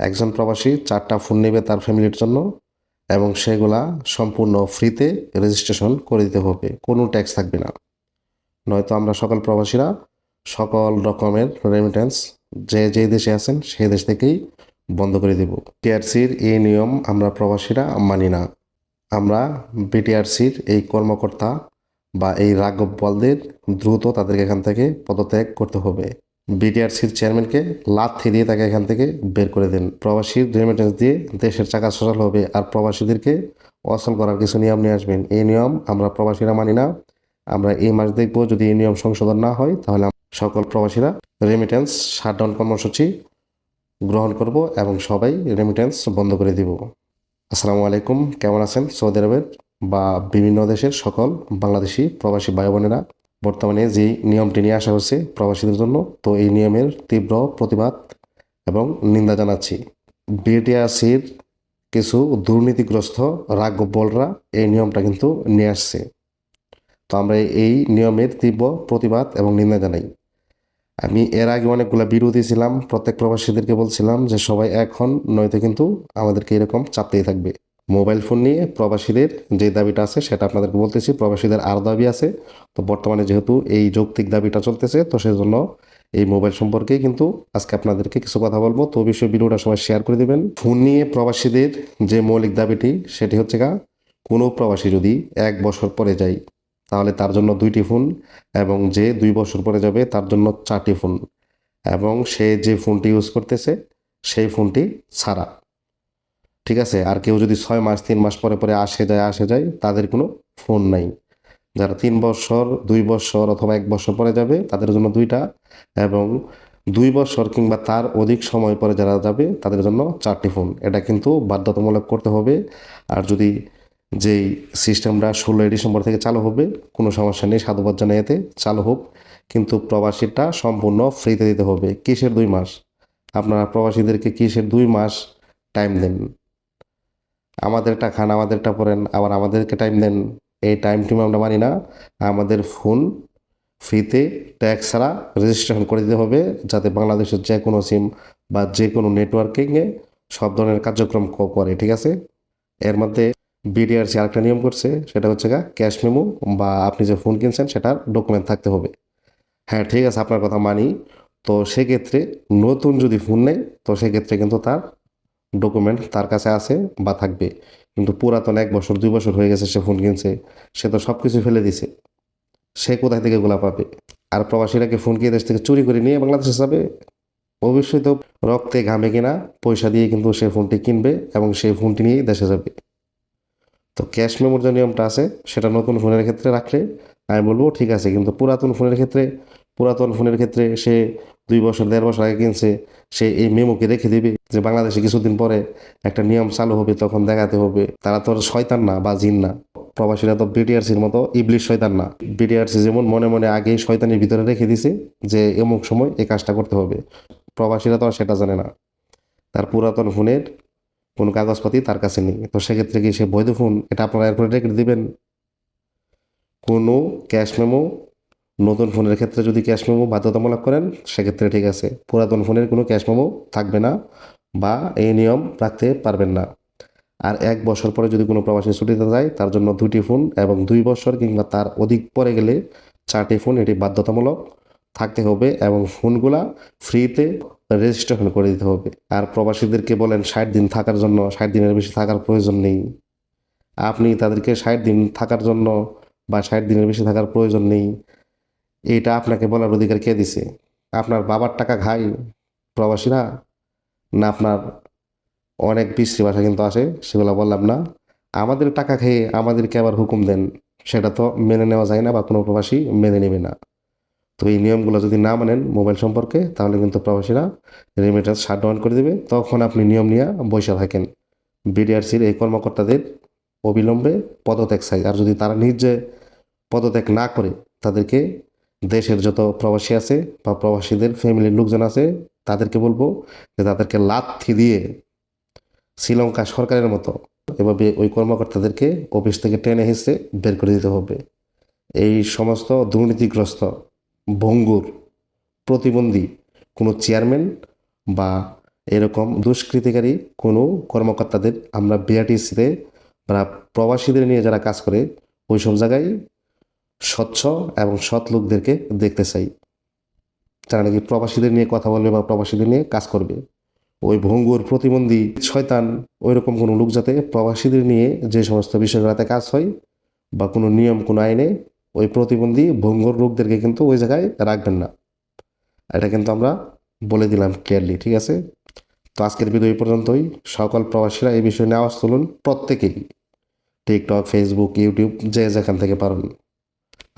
একজন প্রবাসী চারটা ফোন নেবে তার ফ্যামিলির জন্য এবং সেগুলা সম্পূর্ণ ফ্রিতে রেজিস্ট্রেশন করে দিতে হবে, কোনো ট্যাক্স থাকবে না। নয়তো আমরা সকল প্রবাসীরা সকল রকমের রেমিটেন্স যে যে দেশে আছেন সেই দেশ থেকেই বন্ধ করে দেব। টিআরসির এই নিয়ম আমরা প্রবাসীরা মানি না। আমরা বিটিআরসির এই কর্মকর্তা বা এই রাঘব বলদের দ্রুত তাদেরকে এখান থেকে পদত্যাগ করতে হবে। বিটিআরসির চেয়ারম্যানকে লাথি দিয়ে তাকে এখান থেকে বের করে দেন। প্রবাসীর রেমিটেন্স দিয়ে দেশের চাকা সচল হবে আর প্রবাসীদেরকে অচল করার কিছু নিয়ম নিয়ে আসবেন। এই নিয়ম আমরা প্রবাসীরা মানি না। আমরা এই মাস দেখব যদি এই নিয়ম সংশোধন না হয় তাহলে সকল প্রবাসীরা রেমিটেন্স শাটডাউন কর্মসূচি গ্রহণ করব এবং সবাই রেমিটেন্স বন্ধ করে দিব। আসসালামু আলাইকুম, কেমন আছেন? সৌদি আরবের বা বিভিন্ন দেশের সকল বাংলাদেশি প্রবাসী ভাই বোনেরা বর্তমানে যে নিয়মটি নিয়ে আসা হচ্ছে প্রবাসীদের জন্য, তো এই নিয়মের তীব্র প্রতিবাদ এবং নিন্দা জানাচ্ছি। বিটিআরসির কিছু দুর্নীতিগ্রস্ত রাগবলরা এই নিয়মটা কিন্তু নিয়ে আসছে। তো আমরা এই নিয়মের তীব্র প্রতিবাদ এবং নিন্দা জানাই। আমি এর আগে অনেকগুলো বিরোধী ছিলাম প্রত্যেক প্রবাসীদেরকে বলছিলাম যে সবাই এখন নয়তো কিন্তু আমাদেরকে এরকম চাপতেই থাকবে। মোবাইল ফোন নিয়ে প্রবাসীদের যে দাবিটা আছে সেটা আপনাদেরকে বলতেছি, প্রবাসীদের আরও দাবি আছে। তো বর্তমানে যেহেতু এই যৌক্তিক দাবিটা চলতেছে, তো সেজন্য এই মোবাইল সম্পর্কে কিন্তু আজকে আপনাদেরকে কিছু কথা বলব। তো বিষয়ে ভিডিওটা সবাই শেয়ার করে দেবেন। ফোন নিয়ে প্রবাসীদের যে মৌলিক দাবিটি, সেটি হচ্ছে গা, কোনো প্রবাসী যদি এক বছর পরে যায়, তাহলে তার জন্য দুইটি ফোন এবং যে দুই বছর পরে যাবে, তার জন্য চারটি ফোন। এবং সে যে ফোনটি ইউজ করতেছে, সেই ফোনটি ছাড়া। ঠিক আছে? আর কেউ যদি ছয় মাস, তিন মাস পরে পরে আসে যায় আসে যায়, তাদের কোনো ফোন নাই। যারা তিন বছর, দুই বছর অথবা এক বছর পরে যাবে, তাদের জন্য দুইটা এবং দুই বছর কিংবা তার অধিক সময় পরে যারা যাবে, তাদের জন্য চারটি ফোন। এটা কিন্তু বাধ্যতামূলক করতে হবে। আর যদি যেই সিস্টেমটা ষোলোই ডিসেম্বর থেকে চালু হবে, কোনো সমস্যা নেই, সাধুবাদ জানাই এতে। চালু হোক, কিন্তু প্রবাসীটা সম্পূর্ণ ফ্রিতে দিতে হবে। কিসের দুই মাস? আপনারা প্রবাসীদেরকে কিসের দুই মাস টাইম দেন? আমাদেরটা খান, আমাদেরটা পড়েন, আবার আমাদেরকে টাইম দেন। এই টাইম টিম আমরা মানি না। আমাদের ফোন ফ্রিতে ট্যাক্স ছাড়া রেজিস্ট্রেশন করে দিতে হবে, যাতে বাংলাদেশের যে কোনো সিম বা যে কোনো নেটওয়ার্কিংয়ে সব ধরনের কার্যক্রম করে, ঠিক আছে? এর মধ্যে বিডিআরসি আরেকটা নিয়ম করছে, সেটা হচ্ছে গা ক্যাশ মেমো বা আপনি যে ফোন কিনছেন সেটার ডকুমেন্ট থাকতে হবে। হ্যাঁ ঠিক আছে, আপনার কথা মানি। তো সেক্ষেত্রে নতুন যদি ফোন নেয়, তো সেক্ষেত্রে কিন্তু তার ডকুমেন্ট তার কাছে আছে বা থাকবে। কিন্তু পুরাতন এক বছর, দুই বছর হয়ে গেছে সে ফোন কিনছে, সে তো সব কিছু ফেলে দিছে। সে কোথায় থেকে এগুলা পাবে? আর প্রবাসীরা কি ফোন কিনে দেশ থেকে চুরি করে নিয়ে বাংলাদেশে যাবে? অবশ্যই তো রক্তে ঘামে কিনা, পয়সা দিয়ে কিন্তু সে ফোনটি কিনবে এবং সেই ফোনটি নিয়েই দেশে যাবে। তো ক্যাশ মেমোর যে নিয়মটা আছে, সেটা নতুন ফোনের ক্ষেত্রে রাখলে, আমি বলব ঠিক আছে, কিন্তু পুরাতন ফোনের ক্ষেত্রে, পুরাতন ফোনের ক্ষেত্রে সে দুই বছর, দেড় বছর আগে কিনছে, সে এই মেমোকে রেখে দেবে যে বাংলাদেশে কিছুদিন পরে একটা নিয়ম চালু হবে, তখন দেখাতে হবে। তারা তো শয়তান না বা জিন না। প্রবাসীরা তো বিটিআরসির মতো ইবলিশ শয়তান না। বিটিআরসি যেমন মনে মনে আগেই শয়তানের ভিতরে রেখে দিছে যে এমুক সময় এই কাজটা করতে হবে। প্রবাসীরা তো আর সেটা জানে না। তার পুরাতন ফোনের কোনো কাগজপাতি তার কাছে নেই। তো সেক্ষেত্রে কি সে বৈধ ফোন? এটা আপনারা এরপরে রেখে দেবেন। কোনো ক্যাশ মেমো নতুন ফোনের ক্ষেত্রে যদি ক্যাশ মেমো বাধ্যতামূলক করেন, সেক্ষেত্রে ঠিক আছে। পুরাতন ফোনের কোনো ক্যাশ মেমো থাকবে না বা এই নিয়ম রাখতে পারবেন না। আর এক বছর পরে যদি কোনো প্রবাসী ছুটিতে যায়, তার জন্য দুটি ফোন এবং দুই বছর কিংবা তার অধিক পরে গেলে চারটি ফোন এটি বাধ্যতামূলক থাকতে হবে এবং ফোনগুলা ফ্রিতে রেজিস্ট্রেশন করে দিতে হবে। আর প্রবাসীদেরকে বলেন, ষাট দিন থাকার জন্য, ষাট দিনের বেশি থাকার প্রয়োজন নেই। আপনি তাদেরকে ষাট দিন থাকার জন্য বা ষাট দিনের বেশি থাকার প্রয়োজন নেই। এইটা আপনাকে বলার অধিকার কে দিছে? আপনার বাবার টাকা খাই প্রবাসীরা না আপনার অনেক বিশ্রী ভাষা কিন্তু আসে সেগুলো বললাম না। আমাদের টাকা খেয়ে আমাদেরকে আবার হুকুম দেন, সেটা তো মেনে নেওয়া যায় না বা কোনো প্রবাসী মেনে নেবে না। তো এই নিয়মগুলো যদি না মানেন মোবাইল সম্পর্কে, তাহলে কিন্তু প্রবাসীরা রেমিটেন্স শাট ডাউন করে দেবে। তখন আপনি নিয়ম নিয়ে বসে থাকেন। বিডিআরসির এই কর্মকর্তাদের অবিলম্বে পদত্যাগ চাই। আর যদি তারা নিজে পদত্যাগ না করে, তাদেরকে দেশের যত প্রবাসী আছে বা প্রবাসীদের ফ্যামিলির লোকজন আছে, তাদেরকে বলব যে তাদেরকে লাথি দিয়ে শ্রীলঙ্কা সরকারের মতো এভাবে ওই কর্মকর্তাদেরকে অফিস থেকে টেনে হিসে বের করে দিতে হবে। এই সমস্ত দুর্নীতিগ্রস্ত, ভঙ্গুর প্রতিবন্ধী কোনো চেয়ারম্যান বা এরকম দুষ্কৃতিকারী কোনো কর্মকর্তাদের আমরা বিআরটিসিতে বা প্রবাসীদের নিয়ে যারা কাজ করে ওই সব জায়গায় স্বচ্ছ এবং সৎ লোকদেরকে দেখতে চাই। যারা নাকি প্রবাসীদের নিয়ে কথা বলবে বা প্রবাসীদের নিয়ে কাজ করবে, ওই ভঙ্গুর প্রতিবন্ধী শয়তান ওই রকম কোনো লোক যাতে প্রবাসীদের নিয়ে যে সমস্ত বিষয়গুলোতে কাজ হয় বা কোনো নিয়ম, কোনো আইনে, ওই প্রতিবন্ধী ভঙ্গুর লোকদেরকে কিন্তু ওই জায়গায় রাখবেন না। এটা কিন্তু আমরা বলে দিলাম ক্লিয়ারলি ঠিক আছে? তো আজকের ভিডিও এই পর্যন্তই। সকল প্রবাসীরা এই বিষয়ে নিয়ে আওয়াজ তুলুন প্রত্যেকেই। টিকটক ফেসবুক ইউটিউব যে যেখান থেকে পারেন।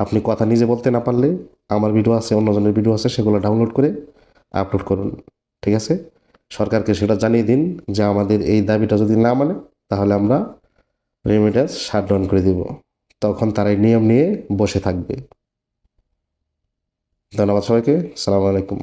আপনি কথা নিজে বলতে না পারলে আমার ভিডিও আছে, অন্যজনের ভিডিও আছে, সেগুলো ডাউনলোড করে আপলোড করুন, ঠিক আছে? সরকারকে সেটা জানিয়ে দিন যে আমাদের এই দাবিটা যদি না মানে তাহলে আমরা রেমিটেন্স শাটডাউন করে দেব। তখন তারা নিয়ম নিয়ে বসে থাকবে। ধন্যবাদ সবাইকে, সালামু আলাইকুম।